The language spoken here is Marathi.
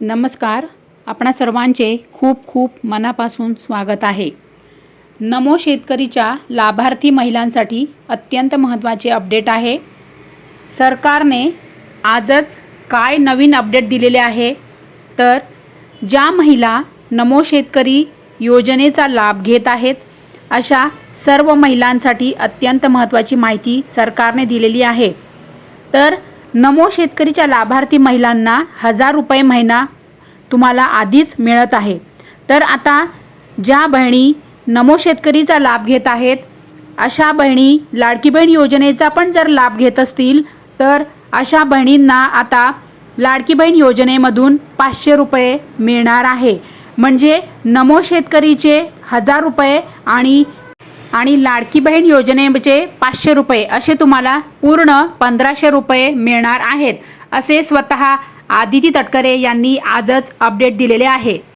नमस्कार. आपणा सर्वांचे खूप खूप मनापासून स्वागत आहे. नमो शेतकरीच्या लाभार्थी महिलांसाठी अत्यंत महत्त्वाचे अपडेट आहे. सरकारने आजच काय नवीन अपडेट दिलेले आहे? तर ज्या महिला नमो शेतकरी योजनेचा लाभ घेत आहेत अशा सर्व महिलांसाठी अत्यंत महत्त्वाची माहिती सरकारने दिलेली आहे. तर नमो शेतकरीच्या लाभार्थी महिलांना हजार रुपये महिना तुम्हाला आधीच मिळत आहे. तर आता ज्या बहिणी नमो शेतकरीचा लाभ घेत आहेत अशा बहिणी लाडकी बहीण योजनेचा पण जर लाभ घेत असतील तर अशा बहिणींना आता लाडकी बहीण योजनेमधून पाचशे रुपये मिळणार आहे. म्हणजे नमो शेतकरीचे हजार रुपये आणि आणि लाडकी बहीण योजनेचे पाचशे रुपये असे तुम्हाला पूर्ण पंधराशे रुपये मिळणार आहेत असे स्वतः आदिती तटकरे यांनी आजच अपडेट दिलेले आहे.